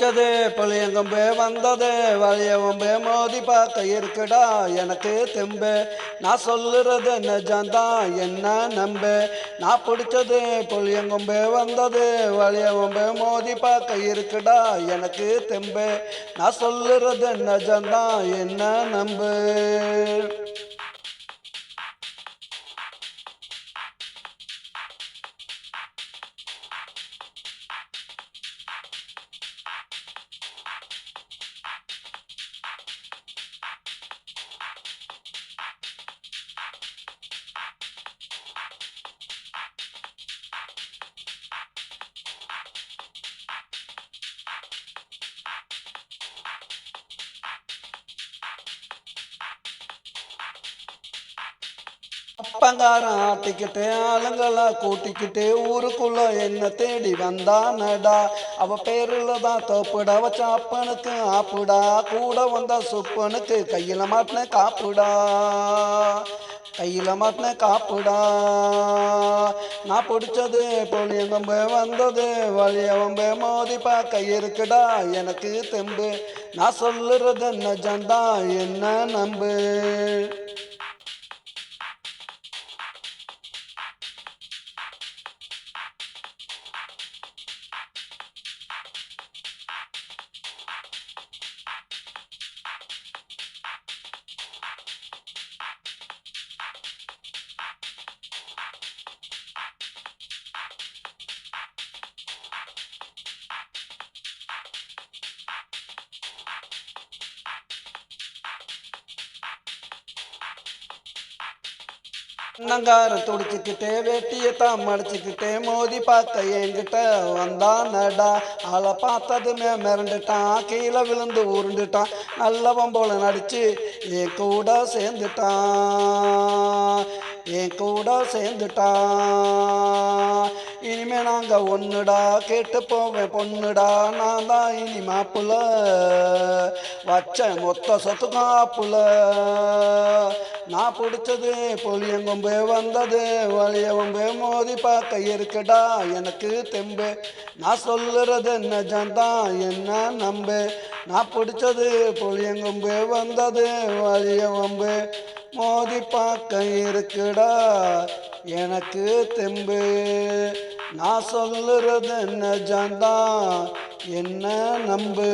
பிடிச்சது புளியங்கொம்பு வந்தது வழியவம்பு மோதி பார்க்க இருக்குடா எனக்கு தெம்பு. நான் சொல்லுறது நிஜம்தான் என்ன நம்பு? நான் பிடிச்சது புளியங்கொம்பு வந்தது வழியவம்பு மோதி பார்க்க இருக்குடா எனக்கு தெம்பு. நான் சொல்லுறது நிஜம்தான் என்ன நம்பு? பங்காரம் ஆட்டிக்கிட்டு ஆளுங்களா கூட்டிக்கிட்டு ஊருக்குள்ள என்ன தேடி வந்தானடா அவ பேருல தான் தோப்புடா வச்ச அப்பனுக்கு ஆப்புடா. கூட வந்த சுப்பனுக்கு கையில மாட்டின காப்புடா. கையில மாட்டின காப்புடா. நான் பிடிச்சது பொழியங்கம்பு வந்தது வழியவம்பு மோதிப்பா கையிருக்குடா எனக்கு தெம்பு. நான் சொல்லுறது நிஜம்தான் என்ன நம்பு? அண்ணங்காரன் துடிச்சுக்கிட்டே வெட்டியத்தான் மடிச்சுக்கிட்டே மோதி பார்த்த என்கிட்ட வந்தானடா. ஆளை பார்த்ததுமே மிரண்டுட்டான் கீழே விழுந்து உருண்டுட்டான். நல்லவன் போல நடிச்சு என் கூட சேர்ந்துட்டான் என் கூட சேர்ந்துட்டான். நாங்க ஒண்ணுடா கேட்டு போவேன் பொண்ணுடா நான் தான் இனி மாப்புல வச்ச மொத்த சொத்துக்கும் ஆப்புல நான் பிடிச்சது பொலியங்கொம்பு வந்தது வலியவம்பு மோதி பார்க்க இருக்குடா எனக்கு தெம்பு. நான் சொல்லுறது நிஜம்தான் என்ன நம்பு. நான் பிடிச்சது புளியங்கொம்பு வந்தது வலியவம்பு மோதி பார்க்க இருக்குடா எனக்கு தெம்பு. நான் சொல்லுறது நிஜம்தான் என்ன நம்பு?